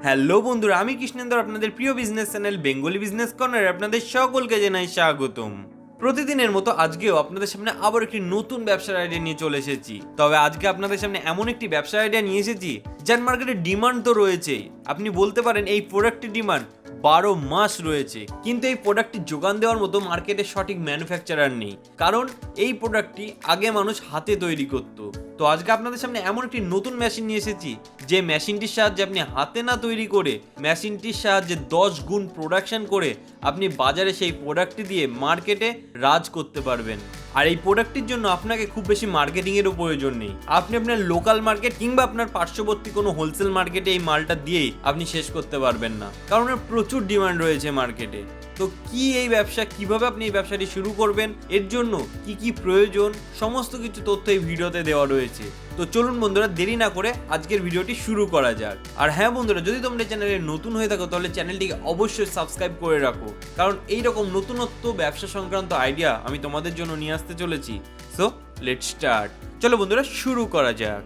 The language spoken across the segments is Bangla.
হ্যালো বন্ধুরা, আমি কৃষ্ণেন্দর, আপনাদের প্রিয় business channel Bengali business corner আপনাদের সকলকে জানাই স্বাগতম। প্রতিদিনের মতো আজকেও আপনাদের সামনে আবার একটি নতুন ব্যবসার আইডিয়া নিয়ে চলে এসেছি। তবে আজকে আপনাদের সামনে এমন একটি ব্যবসার আইডিয়া নিয়ে এসেছি, যার মার্কেটে ডিমান্ড তো রয়েছেই। আপনি বলতে পারেন এই প্রোডাক্টের ডিমান্ড বারো মাস রয়েছে, কিন্তু এই প্রোডাক্টটি যোগান দেওয়ার মতো মার্কেটে সঠিক ম্যানুফ্যাকচারার নেই। কারণ এই প্রোডাক্টটি আগে মানুষ হাতে তৈরি করতো। তো আজকে আপনাদের সামনে এমন একটি নতুন মেশিন নিয়ে এসেছি, যে মেশিনটির সাহায্যে আপনি হাতে না তৈরি করে মেশিনটির সাহায্যে দশ গুণ প্রোডাকশন করে আপনি বাজারে সেই প্রোডাক্টটি দিয়ে মার্কেটে রাজ করতে পারবেন। আর এই প্রোডাক্টটির জন্য আপনাকে খুব বেশি মার্কেটিংয়েরও প্রয়োজন নেই। আপনি আপনার লোকাল মার্কেট কিংবা আপনার পার্শ্ববর্তী কোনো হোলসেল মার্কেটে এই মালটা দিয়েই আপনি শেষ করতে পারবেন না। কারণ এর প্রচুর ডিমান্ড রয়েছে মার্কেটে তো কি এই ব্যবসা, কীভাবে আপনি এই ব্যবসাটি শুরু করবেন, এর জন্য কি কি প্রয়োজন, সমস্ত কিছু তথ্য এই ভিডিওতে দেওয়া রয়েছে। তো চলুন বন্ধুরা দেরি না করে আজকের ভিডিওটি শুরু করা যাক। আর হ্যাঁ বন্ধুরা যদি তোমরা চ্যানেলে নতুন হয়ে থাকো তাহলে চ্যানেলটিকে অবশ্যই সাবস্ক্রাইব করে রাখো। কারণ এই রকম নতুনত্ব ব্যবসা সংক্রান্ত আইডিয়া আমি তোমাদের জন্য নিয়ে আসতে চলেছি। সো লেট স্টার্ট চলো বন্ধুরা শুরু করা যাক।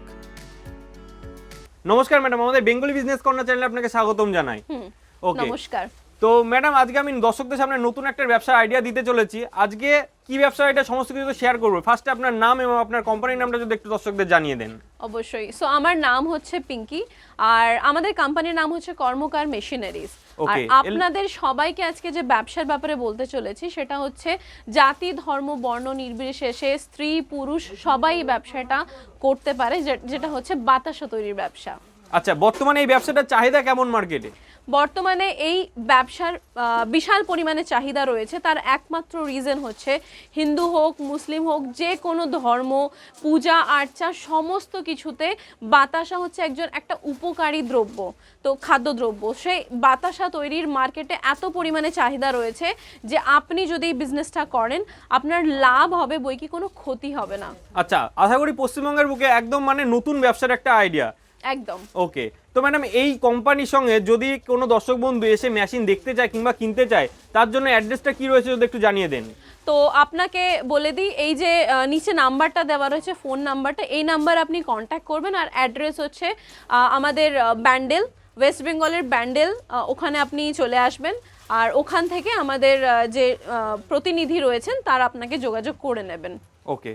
নমস্কার ম্যাডাম আমাদের বেঙ্গলি বিজনেস কর্নার চ্যানেলে আপনাকে স্বাগতম জানাই। ওকে নমস্কার। তো ম্যাডাম আজকে আমি দর্শকদের সামনে নতুন একটা ব্যবসার আইডিয়া দিতে চলেছি। আজকে কি ব্যবসা এটা সমস্ত কিছু শেয়ার করব। ফার্স্টে আপনার নাম এবং আপনার কোম্পানির নামটা যদি একটু দর্শকদের জানিয়ে দেন। অবশ্যই। সো আমার নাম হচ্ছে পিঙ্কি আর আমাদের কোম্পানির নাম হচ্ছে কর্মকার মেশিনারিজ। আর আপনাদের সবাইকে আজকে যে ব্যবসার ব্যাপারে বলতে চলেছি সেটা হচ্ছে জাতি ধর্ম বর্ণ নির্বিশেষে স্ত্রী পুরুষ সবাই ব্যবসাটা করতে পারে যেটা হচ্ছে বাতাসা তৈরির ব্যবসা। আচ্ছা বর্তমানে এই ব্যবসাটার চাহিদা কেমন মার্কেটে? বর্তমানে এই ব্যবসার বিশাল পরিমাণে চাহিদা রয়েছে। তার একমাত্র রিজন হচ্ছে হিন্দু হোক মুসলিম হোক যে কোনো ধর্ম পূজা আর্চা সমস্ত কিছুতে বাতাসা হচ্ছে একজন একটা উপকারী দ্রব্য তো খাদ্যদ্রব্য। সেই বাতাসা তৈরির মার্কেটে এত পরিমাণে চাহিদা রয়েছে যে আপনি যদি এই বিজনেসটা করেন আপনার লাভ হবে বই কি কোনো ক্ষতি হবে না। আচ্ছা আশা করি পশ্চিমবঙ্গের বুকে একদম মানে নতুন ব্যবসার একটা আইডিয়া একদম। ওকে তো ম্যাডাম এই কোম্পানির সঙ্গে যদি কোনো দর্শক বন্ধু এসে মেশিন দেখতে চায় কিংবা কিনতে চায় তার জন্য অ্যাড্রেসটা কি রয়েছে যদি একটু জানিয়ে দেন? তো আপনাকে বলে দিই এই যে নিচে নাম্বারটা দেওয়া রয়েছে ফোন নাম্বারটা এই নাম্বার আপনি কন্ট্যাক্ট করবেন। আর অ্যাড্রেস হচ্ছে আমাদের ব্যান্ডেল ওয়েস্ট বেঙ্গলের ব্যান্ডেল ওখানে আপনি চলে আসবেন। আর ওখান থেকে আমাদের যে প্রতিনিধি রয়েছেন তারা আপনাকে যোগাযোগ করে নেবেন। ওকে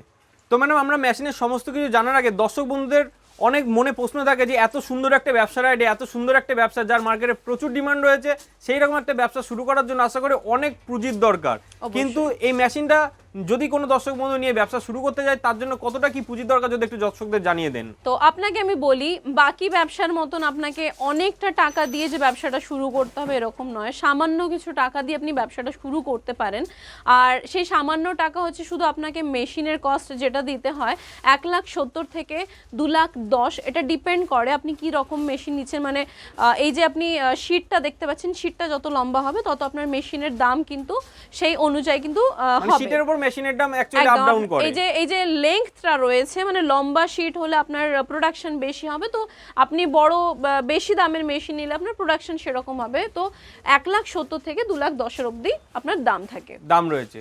তো ম্যাডাম আমরা মেশিনের সমস্ত কিছু জানার আগে দর্শক বন্ধুদের অনেক মনে প্রশ্ন থাকে যে এত সুন্দর একটা ব্যবসার আইডিয়া এত সুন্দর একটা ব্যবসা যার মার্কেটে প্রচুর ডিমান্ড রয়েছে সেই রকম একটা ব্যবসা শুরু করার জন্য আশা করি অনেক পুঁজির দরকার। কিন্তু এই মেশিনটা যদি কোনো দর্শক বন্ধু নিয়ে ব্যবসা শুরু করতে যায় তার জন্য কতটা কি পুঁজির দরকার যদি একটু দর্শকদের জানিয়ে দেন? তো আপনাকে আমি বলি বাকি ব্যবসার মতন আপনাকে অনেকটা টাকা দিয়ে যে ব্যবসাটা শুরু করতে হবে এরকম নয়। সামান্য কিছু টাকা দিয়ে আপনি ব্যবসাটা শুরু করতে পারেন। আর সেই সামান্য টাকা হচ্ছে শুধু আপনাকে মেশিনের কস্ট যেটা দিতে হয় এক লাখ সত্তর থেকে দু লাখ দশ। এটা ডিপেন্ড করে আপনি কি রকম মেশিন নিচ্ছেন। মানে এই যে আপনি শিটটা দেখতে পাচ্ছেন শিটটা যত লম্বা হবে তত আপনার মেশিনের দাম কিন্তু সেই অনুযায়ী কিন্তু মানে হবে। শীটের উপর মেশিনের দাম অ্যাকচুয়ালি আপ ডাউন করে। এই যে এই যে লেংথটা রয়েছে মানে লম্বা শিট হলে আপনার প্রোডাকশন বেশি হবে তো আপনি বড় বেশি দামের মেশিন নিলে আপনার প্রোডাকশন সেরকম হবে। তো এক লাখ সত্তর থেকে দু লাখ দশের অবধি আপনার দাম থাকে। দাম রয়েছে।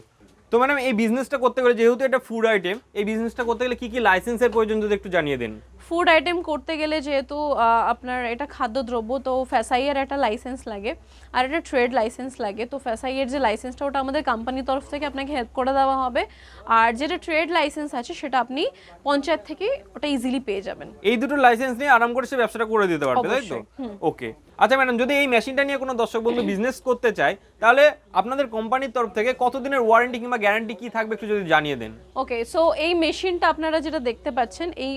তো ম্যাডাম এই বিজনেসটা করতে গেলে যেহেতু এটা ফুড আইটেম এই বিজনেসটা করতে গেলে কি কি লাইসেন্সের প্রয়োজন যদি একটু জানিয়ে দেন? ফুড আইটেম করতে গেলে যেহেতু আপনার এটা খাদ্যদ্রব্য তো ফ্যাসাইয়ের একটা লাইসেন্স লাগে। আর একটা ট্রেড লাইসেন্স লাগে। তো ফ্যাসাইয়ের যে লাইসেন্সটা ওটা আমাদের কোম্পানির তরফ থেকে আপনাকে হেল্প করে দেওয়া হবে। আর যেটা ট্রেড লাইসেন্স আছে সেটা আপনি পঞ্চায়েত থেকে ওটা ইজিলি পেয়ে যাবেন। এই দুটো লাইসেন্স নিয়ে আরাম করে সে ব্যবসাটা করে দিতে পারবে তাই তো? ওকে আচ্ছা ম্যাডাম যদি এই মেশিনটা নিয়ে কোনো দর্শক বন্ধু বিজনেস করতে চায় তাহলে আপনাদের কোম্পানির তরফ থেকে কতদিনের ওয়ারেন্টি কিংবা গ্যারান্টি কি থাকবে একটু যদি জানিয়ে দেন? ওকে সো এই মেশিনটা আপনারা যেটা দেখতে পাচ্ছেন এই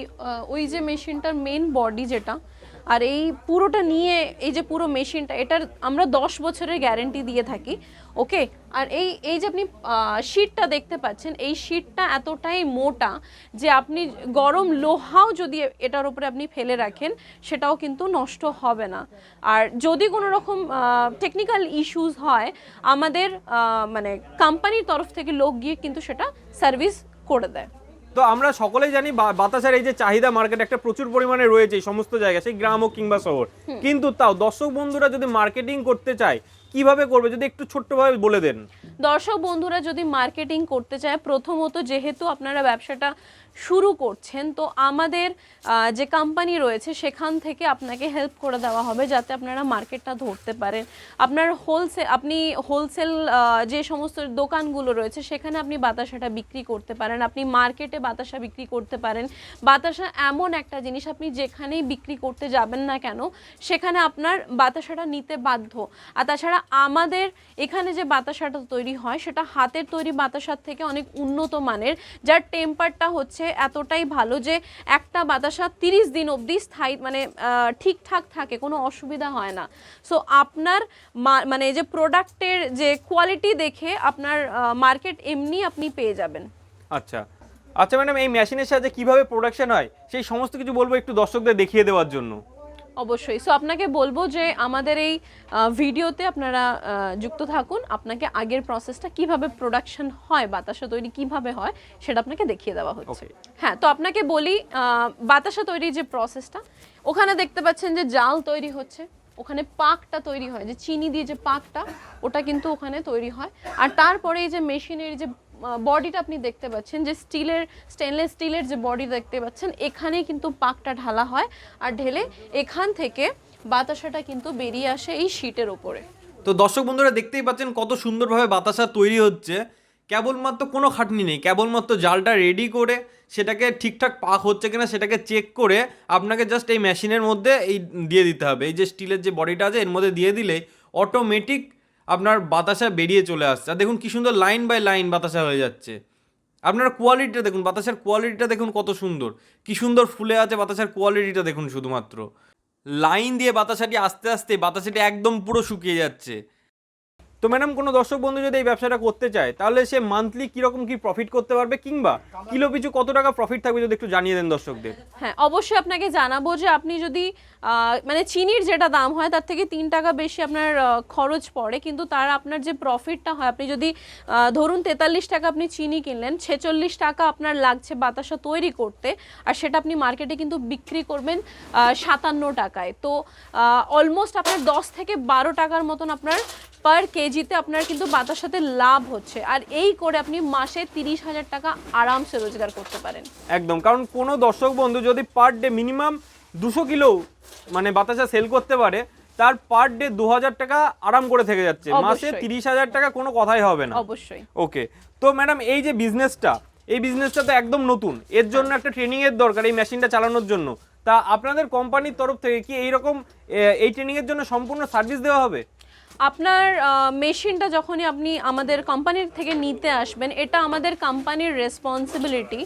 ওই যে মেশিনটার মেন বডি যেটা, আর এই পুরোটা নিয়ে এই যে পুরো মেশিনটা, এটার আমরা দশ বছরের গ্যারেন্টি দিয়ে থাকি ওকে আর এই এই যে আপনি শিটটা দেখতে পাচ্ছেন, এই শিটটা এতটাই মোটা যে আপনি গরম লোহাও যদি এটার উপরে আপনি ফেলে রাখেন, সেটাও কিন্তু নষ্ট হবে না। আর যদি কোনো রকম টেকনিক্যাল ইস্যুস হয়, আমাদের মানে কোম্পানির তরফ থেকে লোক গিয়ে কিন্তু সেটা সার্ভিস করে দেয়। তো আমরা সকলেই জানি বাতাসের এই যে চাহিদা মার্কেট একটা প্রচুর পরিমাণে রয়েছে এই সমস্ত জায়গায় সেই গ্রাম হোক কিংবা শহর। কিন্তু তাও দর্শক বন্ধুরা যদি মার্কেটিং করতে চায় কীভাবে করবে? যদি একটু ছোট্টভাবে বলে দেন। দর্শক বন্ধুরা যদি মার্কেটিং করতে চায় প্রথমত যেহেতু আপনারা ব্যবসাটা শুরু করছেন। তো আমাদের যে কোম্পানি রয়েছে, সেখান থেকে আপনাকে হেল্প করে দেওয়া হবে যাতে আপনারা মার্কেটটা ধরতে পারেন। আপনার হোলসেল আপনি হোলসেল যে সমস্ত দোকানগুলো রয়েছে, সেখানে আপনি বাতাসাটা বিক্রি করতে পারেন। আপনি মার্কেটে বাতাসা বিক্রি করতে পারেন। বাতাসা এমন একটা জিনিস, আপনি যেখানেই বিক্রি করতে যাবেন না কেন, সেখানে আপনার বাতাসাটা নিতে বাধ্য। আর তাছাড়া আমাদের এখানে যে বাতাসাটা তৈরি হয়, সেটা হাতের তৈরি বাতাসার থেকে অনেক উন্নত মানের, যার টেম্পারটা হচ্ছে এতটাই ভালো যে একটা বাতাসা তিরিশ দিন অবধি স্থায়ী মানে ঠিকঠাক থাকে, কোনো অসুবিধা হয় না। সো আপনার মানে যে প্রোডাক্টের যে কোয়ালিটি দেখে আপনার মার্কেট এমনি আপনি পেয়ে যাবেন। আচ্ছা। আচ্ছা ম্যাডাম, এই মেশিনের সাহায্যে কীভাবে প্রোডাকশন হয়, সেই সমস্ত কিছু বলব একটু দর্শকদের দেখিয়ে দেওয়ার জন্য। অবশ্যই। সো আপনাকে বলব যে আমাদের এই ভিডিওতে আপনারা যুক্ত থাকুন। আপনাকে আগের প্রসেসটা কীভাবে প্রোডাকশন হয় বাতাসা তৈরি কীভাবে হয় সেটা আপনাকে দেখিয়ে দেওয়া হচ্ছে। হ্যাঁ তো আপনাকে বলি বাতাসা তৈরির যে প্রসেসটা ওখানে দেখতে পাচ্ছেন যে জাল তৈরি হচ্ছে। ওখানে পাকটা তৈরি হয় যে চিনি দিয়ে যে পাকটা ওটা কিন্তু ওখানে তৈরি হয়। আর তারপরে এই যে মেশিনের যে বডিটা আপনি দেখতে পাচ্ছেন যে স্টিলের স্টেনলেস স্টিলের যে বডি দেখতে পাচ্ছেন, এখানেই কিন্তু পাকটা ঢালা হয় আর ঢেলে এখান থেকে বাতাসাটা কিন্তু বেরিয়ে আসে এই শীটের ওপরে। তো দর্শক বন্ধুরা, দেখতেই পাচ্ছেন কত সুন্দরভাবে বাতাসা তৈরি হচ্ছে। কেবলমাত্র কোনো খাটনি নেই, কেবলমাত্র জালটা রেডি করে সেটাকে ঠিকঠাক পাক হচ্ছে কিনা সেটাকে চেক করে আপনাকে জাস্ট এই মেশিনের মধ্যে এই দিয়ে দিতে হবে। এই যে স্টিলের যে বডিটা আছে, এর মধ্যে দিয়ে দিলে অটোমেটিক আপনার বাতাসা বেরিয়ে চলে আসছে। আর দেখুন কী সুন্দর লাইন বাই লাইন বাতাসা হয়ে যাচ্ছে। আপনার কোয়ালিটিটা দেখুন, বাতাসের কোয়ালিটিটা দেখুন কত সুন্দর। কী সুন্দর ফুলে আছে বাতাসের কোয়ালিটিটা দেখুন শুধুমাত্র। লাইন দিয়ে বাতাসাটি আস্তে আস্তে, বাতাসাটি একদম পুরো শুকিয়ে যাচ্ছে। তো ম্যাডাম, কোনো দর্শক বন্ধু যদি এই ব্যবসাটা করতে চায়, তাহলে সে মান্থলি কীরকম কি প্রফিট করতে পারবে কিংবা কিলো পিছু কত টাকা প্রফিট থাকবে যদি একটু জানিয়ে দেন দর্শকদের? হ্যাঁ অবশ্যই আপনাকে জানাব যে আপনি যদি মানে চিনির যেটা দাম হয়, তার থেকে তিন টাকা বেশি আপনার খরচ পড়ে, কিন্তু তার আপনার যে প্রফিটটা হয়, আপনি যদি ধরুন তেতাল্লিশ টাকা আপনি চিনি কিনলেন, ছেচল্লিশ টাকা আপনার লাগছে বাতাসা তৈরি করতে, আর সেটা আপনি মার্কেটে কিন্তু বিক্রি করবেন সাতান্ন টাকায়। তো অলমোস্ট আপনার দশ থেকে বারো টাকার মতন আপনার পার কেজিতে আপনার কিন্তু বাতাসাতে লাভ হচ্ছে। আর এই করে আপনি মাসে তিরিশ হাজার টাকা আরামসে রোজগার করতে পারেন। একদম কারণ কোনো দর্শক বন্ধু যদি পার ডে মিনিমাম দুশো কিলো মানে বাতাসা সেল করতে পারে তার পার ডে দু হাজার টাকা আরাম করে থেকে যাচ্ছে। মাসে তিরিশ হাজার টাকা কোনো কথাই হবে না। অবশ্যই। ওকে তো ম্যাডাম এই যে বিজনেসটা এই বিজনেসটা তো একদম নতুন। এর জন্য একটা ট্রেনিং এর দরকার এই মেশিনটা চালানোর জন্য। তা আপনাদের কোম্পানির তরফ থেকে কি এইরকম এই ট্রেনিং এর জন্য সম্পূর্ণ সার্ভিস দেওয়া হবে? আপনার মেশিনটা যখনই আপনি আমাদের কোম্পানির থেকে নিতে আসবেন, এটা আমাদের কোম্পানির রেসপন্সিবিলিটি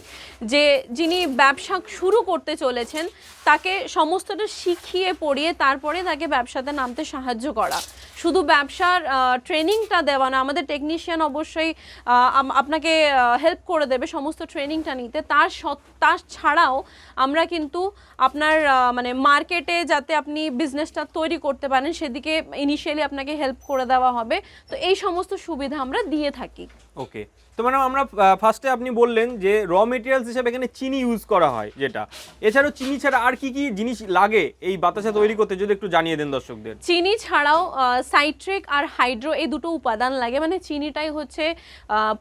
যে যিনি ব্যবসা শুরু করতে চলেছেন, তাকে সমস্তটা শিখিয়ে পড়িয়ে তারপরে তাকে ব্যবসাতে নামতে সাহায্য করা। শুধু ব্যবসার ট্রেনিংটা দেওয়া না আমাদের টেকনিশিয়ান অবশ্যই আপনাকে হেল্প করে দেবে সমস্ত ট্রেনিংটা নিতে। তার তার ছাড়াও আমরা কিন্তু আপনার মানে মার্কেটে যাতে আপনি বিজনেসটা তৈরি করতে পারেন সেদিকে ইনিশিয়ালি আপনাকে হেল্প করে দেওয়া হবে। তো এই সমস্ত সুবিধা আমরা দিয়ে থাকি। ওকে তো ম্যাডাম আমরা ফার্স্টে আপনি বললেন যে র মেটেরিয়ালস হিসেবে এখানে চিনি ইউজ করা হয় যেটা। এছাড়াও চিনি ছাড়া আর কি কি জিনিস লাগে এই বাতাসা তৈরি করতে যদি একটু জানিয়ে দেন দর্শকদের? চিনি ছাড়াও সাইট্রিক আর হাইড্রো এই দুটো উপাদান লাগে। মানে চিনিটাই হচ্ছে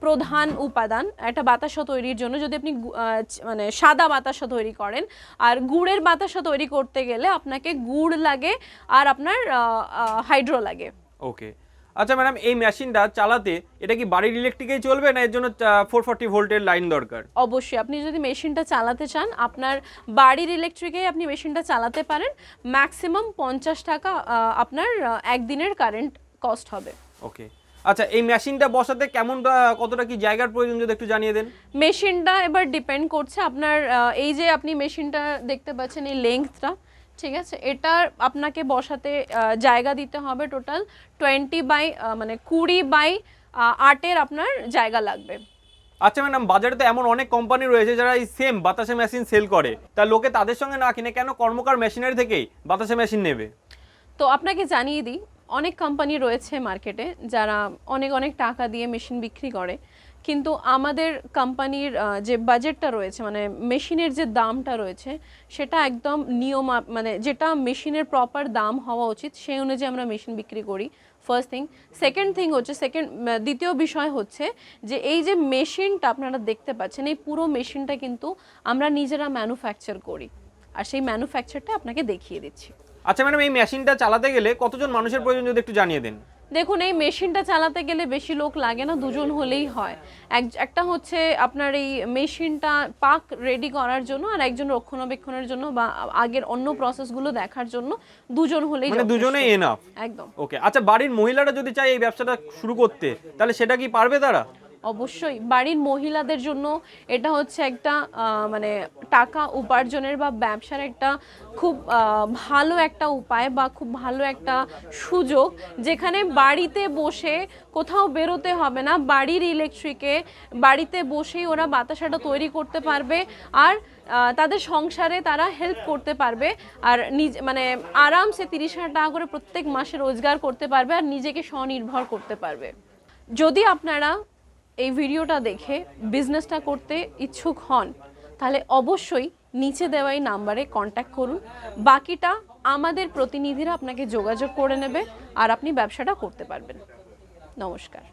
প্রধান উপাদান। একটা বাতাসা তৈরির জন্য। যদি আপনি মানে সাদা বাতাসা তৈরি করেন, আর গুড়ের বাতাসা তৈরি করতে গেলে আপনাকে গুড় লাগে আর আপনার হাইড্রো লাগে। ওকে। আচ্ছা ম্যাডাম এই মেশিনটা চালাতে এটা কি বাড়ির ইলেকট্রিকেই চলবে না এর জন্য ফোর ফর্টি ভোল্টের লাইন দরকার? অবশ্যই আপনি যদি মেশিনটা চালাতে চান আপনার বাড়ির ইলেকট্রিকে আপনি মেশিনটা চালাতে পারেন। ম্যাক্সিমাম পঞ্চাশ টাকা আপনার একদিনের কারেন্ট কস্ট হবে। ওকে। আচ্ছা এই মেশিনটা বসাতে কেমনটা কতটা কি জায়গার প্রয়োজন যদি একটু জানিয়ে দেন? মেশিনটা এবার ডিপেন্ড করছে আপনার এই যে আপনি মেশিনটা দেখতে পাচ্ছেন এই লেংথটা ঠিক আছে? এটা আপনাকে বসাতে জায়গা দিতে হবে টোটাল টোয়েন্টি বাই মানে কুড়ি বাই আটের আপনার জায়গা লাগবে। আচ্ছা ম্যাডাম বাজারে তো এমন অনেক কোম্পানি রয়েছে যারা এই সেম বাতাসা মেশিন সেল করে। তা লোকে তাদের সঙ্গে না কিনে কেন কর্মকার মেশিনারি থেকেই বাতাসা মেশিন নেবে? তো আপনাকে জানিয়ে দিই অনেক কোম্পানি রয়েছে মার্কেটে যারা অনেক অনেক টাকা দিয়ে মেশিন বিক্রি করে। কিন্তু আমাদের কোম্পানির যে বাজেটটা রয়েছে মানে মেশিনের যে দামটা রয়েছে, সেটা একদম নিয়ম মানে যেটা মেশিনের প্রপার দাম হওয়া উচিত, সেই অনুযায়ী আমরা মেশিন বিক্রি করি ফার্স্ট থিং সেকেন্ড থিং হচ্ছে সেকেন্ড দ্বিতীয় বিষয় হচ্ছে যে এই যে মেশিনটা আপনারা দেখতে পাচ্ছেন, এই পুরো মেশিনটা কিন্তু আমরা নিজেরা ম্যানুফ্যাকচার করি। আর সেই ম্যানুফ্যাকচারটা আপনাকে দেখিয়ে দিচ্ছি। আচ্ছা ম্যাডাম, এই মেশিনটা চালাতে গেলে কতজন মানুষের প্রয়োজন যদি একটু জানিয়ে দেন? দেখুন এই মেশিনটা চালাতে গেলে বেশি লোক লাগে না দুজন হলেই হয়। এক- একটা হচ্ছে আপনার এই মেশিনটা পাক রেডি করার জন্য আর একজন রক্ষণাবেক্ষণের জন্য বা আগের অন্য প্রসেসগুলো দেখার জন্য দুজন হলেই মানে যথেষ্ট। দুজনে এনাফ একদম। ওকে আচ্ছা বাড়ির মহিলারা যদি চায় এই ব্যবসাটা শুরু করতে তাহলে সেটা কি পারবে তারা? অবশ্যই। বাড়ির মহিলাদের জন্য এটা হচ্ছে একটা মানে টাকা উপার্জনের বা ব্যবসার একটা খুব ভালো একটা উপায় বা খুব ভালো একটা সুযোগ যেখানে বাড়িতে বসে কোথাও বেরোতে হবে না, বাড়ির ইলেকট্রিকে বাড়িতে বসেই ওরা বাতাসাটা তৈরি করতে পারবে আর তাদের সংসারে তারা হেল্প করতে পারবে আর নিজ মানে আরামসে তিরিশ হাজার টাকা করে প্রত্যেক মাসে রোজগার করতে পারবে আর নিজেকে স্বনির্ভর করতে পারবে। যদি আপনারা এই ভিডিওটা দেখে বিজনেসটা করতে ইচ্ছুক হন, তাহলে অবশ্যই নিচে দেওয়া এই নাম্বারে কন্ট্যাক্ট করুন। বাকিটা আমাদের প্রতিনিধিরা আপনাকে যোগাযোগ করে নেবে আর আপনি ব্যবসাটা করতে পারবেন। নমস্কার।